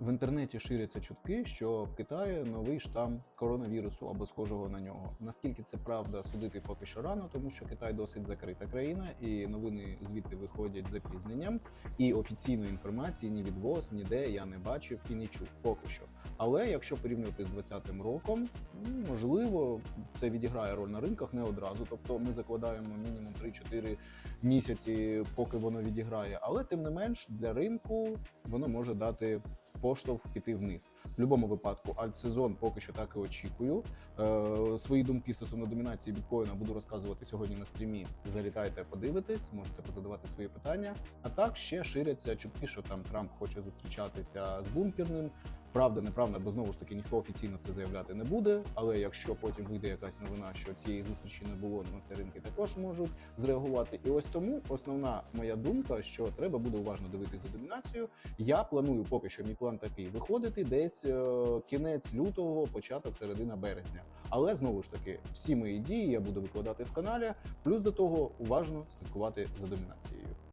В інтернеті ширяться чутки, що в Китаї новий штам коронавірусу або схожого на нього. Наскільки це правда, судити поки що рано, тому що Китай досить закрита країна, і новини звідти виходять з запізненням. І офіційної інформації ні від ВОЗ, ніде я не бачив і не чув поки що. Але якщо порівнювати з 2020 роком, ну, можливо, це відіграє роль на ринках не одразу. Тобто ми закладаємо мінімум 3-4 місяці, поки воно відіграє. Але тим не менш для ринку воно може дати поштовх піти вниз. В будь-якому випадку альтсезон поки що так і очікую. Е, свої думки стосовно домінації біткоїна буду розказувати сьогодні на стрімі. Залітайте, подивитесь, можете позадавати свої питання. А так ще ширяться чутки, що там Трамп хоче зустрічатися з бункерним. Правда, неправда, бо знову ж таки ніхто офіційно це заявляти не буде. Але якщо потім вийде якась новина, що цієї зустрічі не було, на це ринки також можуть зреагувати. І ось тому основна моя думка, що треба буде уважно дивитися за домінацією. Я планую поки що мій план такий виходити десь е, кінець лютого, початок середина березня. Але знову ж таки, всі мої дії я буду викладати в каналі. Плюс до того уважно слідкувати за домінацією.